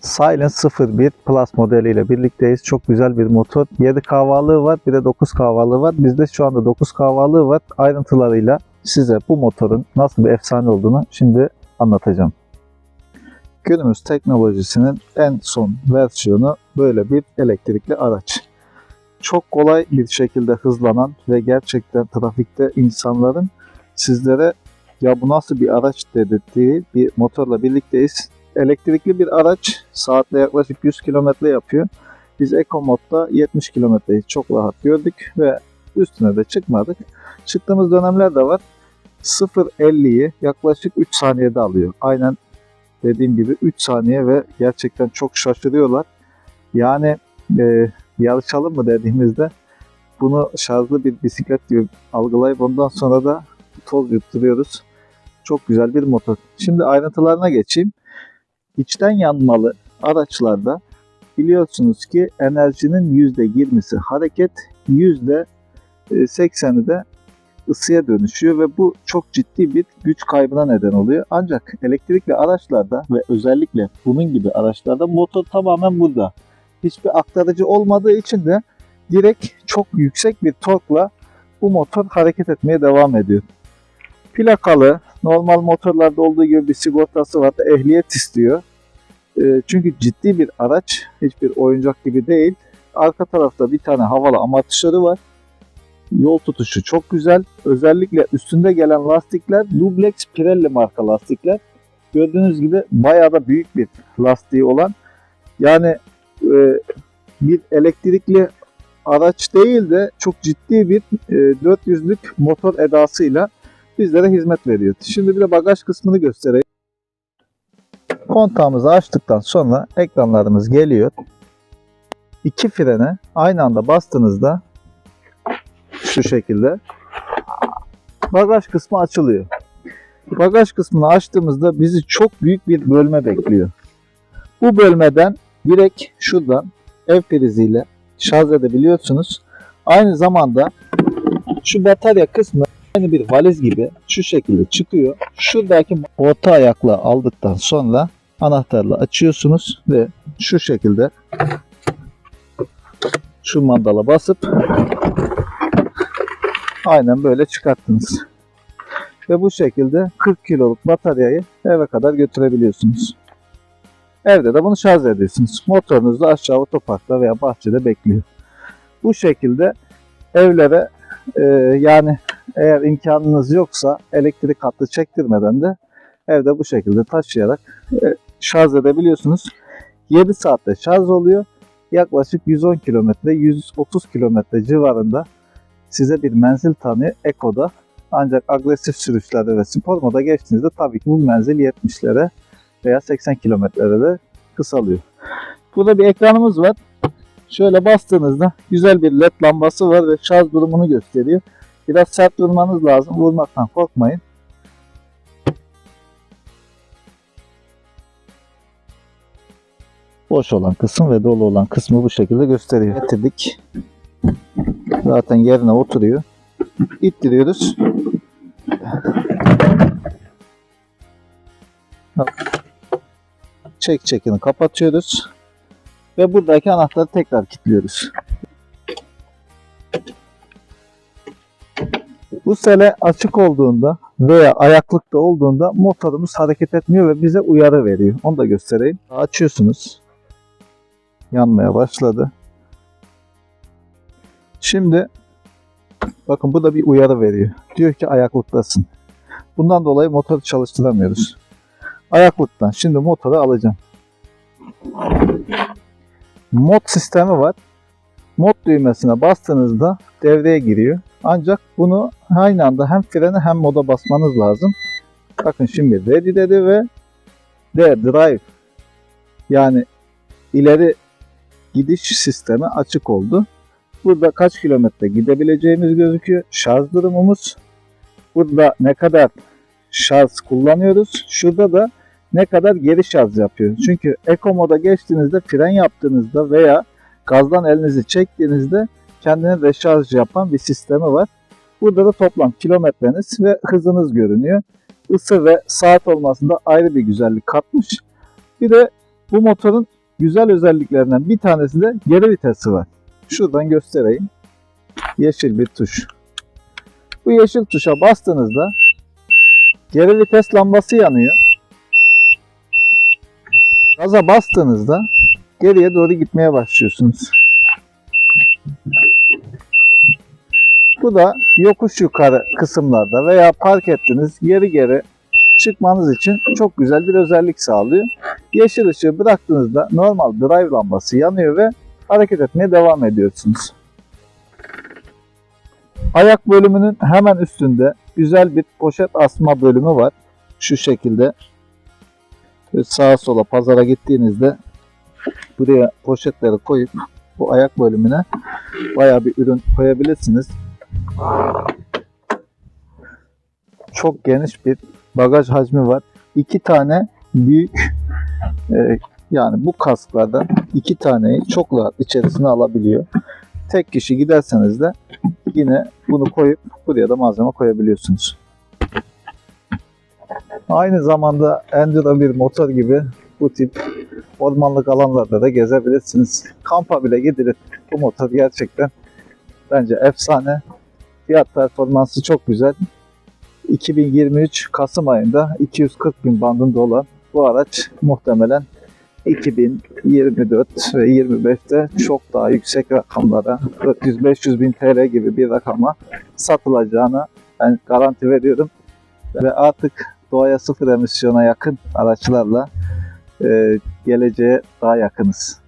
Silent 01 Plus modeliyle birlikteyiz. Çok güzel bir motor. 7 kahvalığı var, bir de 9 kahvalığı var. Bizde şu anda 9 kahvalığı var. Ayrıntılarıyla size bu motorun nasıl bir efsane olduğunu şimdi anlatacağım. Günümüz teknolojisinin en son versiyonu böyle bir elektrikli araç. Çok kolay bir şekilde hızlanan ve gerçekten trafikte insanların sizlere ya bu nasıl bir araç dedirttiği bir motorla birlikteyiz. Elektrikli bir araç saatte yaklaşık 100 kilometre yapıyor. Biz Eco modda 70 kilometreyi çok rahat gördük ve üstüne de çıkmadık. Çıktığımız dönemler de var. 0.50'yi yaklaşık 3 saniyede alıyor. Aynen dediğim gibi 3 saniye ve gerçekten çok şaşırıyorlar. Yani e, yarışalım mı dediğimizde bunu şarjlı bir bisiklet gibi algılayıp ondan sonra da toz yutturuyoruz. Çok güzel bir motor. Şimdi ayrıntılarına geçeyim. İçten yanmalı araçlarda biliyorsunuz ki enerjinin %20'si hareket, %80'i de ısıya dönüşüyor ve bu çok ciddi bir güç kaybına neden oluyor. Ancak elektrikli araçlarda ve özellikle bunun gibi araçlarda motor tamamen burada. Hiçbir aktarıcı olmadığı için de direkt çok yüksek bir torkla bu motor hareket etmeye devam ediyor. Plakalı, normal motorlarda olduğu gibi bir sigortası var, ehliyet istiyor. Ee, çünkü ciddi bir araç, hiçbir oyuncak gibi değil. Arka tarafta bir tane havalı amortisörü var. Yol tutuşu çok güzel. Özellikle üstünde gelen lastikler Dublex Pirelli marka lastikler. Gördüğünüz gibi bayağı da büyük bir lastiği olan. Yani e, bir elektrikli araç değil de çok ciddi bir e, 400'lük motor edasıyla bizlere hizmet veriyor. Şimdi bir de bagaj kısmını göstereyim. Kontağımızı açtıktan sonra ekranlarımız geliyor. İki frene aynı anda bastığınızda şu şekilde bagaj kısmı açılıyor. Bagaj kısmını açtığımızda bizi çok büyük bir bölme bekliyor. Bu bölmeden direkt şuradan ev priziyle şarj edebiliyorsunuz. Aynı zamanda şu batarya kısmı aynı bir valiz gibi şu şekilde çıkıyor. Şuradaki orta ayakla aldıktan sonra anahtarla açıyorsunuz ve şu şekilde şu mandala basıp aynen böyle çıkarttınız. Ve bu şekilde 40 kiloluk bataryayı eve kadar götürebiliyorsunuz. Evde de bunu şarj ediyorsunuz. Motorunuz da aşağı otoparkta veya bahçede bekliyor. Bu şekilde evlere e, yani eğer imkanınız yoksa elektrik hattı çektirmeden de evde bu şekilde taşıyarak e, şarj edebiliyorsunuz. 7 saatte şarj oluyor. Yaklaşık 110 kilometre, 130 kilometre civarında size bir menzil tanıyor Eko'da. Ancak agresif sürüşlerde ve spor moda geçtiğinizde tabii ki bu menzil 70'lere veya 80 kilometrelere de kısalıyor. Burada bir ekranımız var. Şöyle bastığınızda güzel bir led lambası var ve şarj durumunu gösteriyor. Biraz sert vurmanız lazım. Vurmaktan korkmayın. Boş olan kısım ve dolu olan kısmı bu şekilde gösteriyor. Getirdik. Zaten yerine oturuyor. İttiriyoruz. Çek çekini kapatıyoruz. Ve buradaki anahtarı tekrar kilitliyoruz. Bu sele açık olduğunda veya ayaklıkta olduğunda motorumuz hareket etmiyor ve bize uyarı veriyor. Onu da göstereyim. Açıyorsunuz. Yanmaya başladı. Şimdi bakın bu da bir uyarı veriyor. Diyor ki ayaklıktasın. Bundan dolayı motoru çalıştıramıyoruz. Ayaklıktan. Şimdi motoru alacağım. Mod sistemi var. Mod düğmesine bastığınızda devreye giriyor. Ancak bunu aynı anda hem frene hem moda basmanız lazım. Bakın şimdi ready dedi ve de drive yani ileri gidiş sistemi açık oldu. Burada kaç kilometre gidebileceğimiz gözüküyor. Şarj durumumuz. Burada ne kadar şarj kullanıyoruz. Şurada da ne kadar geri şarj yapıyor. Çünkü Eco moda geçtiğinizde fren yaptığınızda veya gazdan elinizi çektiğinizde kendine deşarj yapan bir sistemi var. Burada da toplam kilometreniz ve hızınız görünüyor. Isı ve saat olmasında ayrı bir güzellik katmış. Bir de Bu motorun güzel özelliklerinden bir tanesi de geri vitesi var. Şuradan göstereyim. Yeşil bir tuş. Bu yeşil tuşa bastığınızda geri vites lambası yanıyor. Gaza bastığınızda geriye doğru gitmeye başlıyorsunuz. Bu da yokuş yukarı kısımlarda veya park ettiniz geri geri çıkmanız için çok güzel bir özellik sağlıyor. Yeşil ışığı bıraktığınızda normal drive lambası yanıyor ve hareket etmeye devam ediyorsunuz. Ayak bölümünün hemen üstünde güzel bir poşet asma bölümü var. Şu şekilde sağa sola pazara gittiğinizde buraya poşetleri koyup bu ayak bölümüne bayağı bir ürün koyabilirsiniz. Çok geniş bir bagaj hacmi var. İki tane büyük e, yani bu kasklardan iki taneyi çok rahat içerisine alabiliyor. Tek kişi giderseniz de yine bunu koyup buraya da malzeme koyabiliyorsunuz. Aynı zamanda enduro bir motor gibi bu tip ormanlık alanlarda da gezebilirsiniz. Kampa bile gidilip bu motor gerçekten bence efsane. Fiyat performansı çok güzel. 2023 Kasım ayında 240 bin bandında olan bu araç muhtemelen 2024 ve 25'te çok daha yüksek rakamlara 400-500 bin TL gibi bir rakama satılacağına ben garanti veriyorum. Ve artık doğaya sıfır emisyona yakın araçlarla e, geleceğe daha yakınız.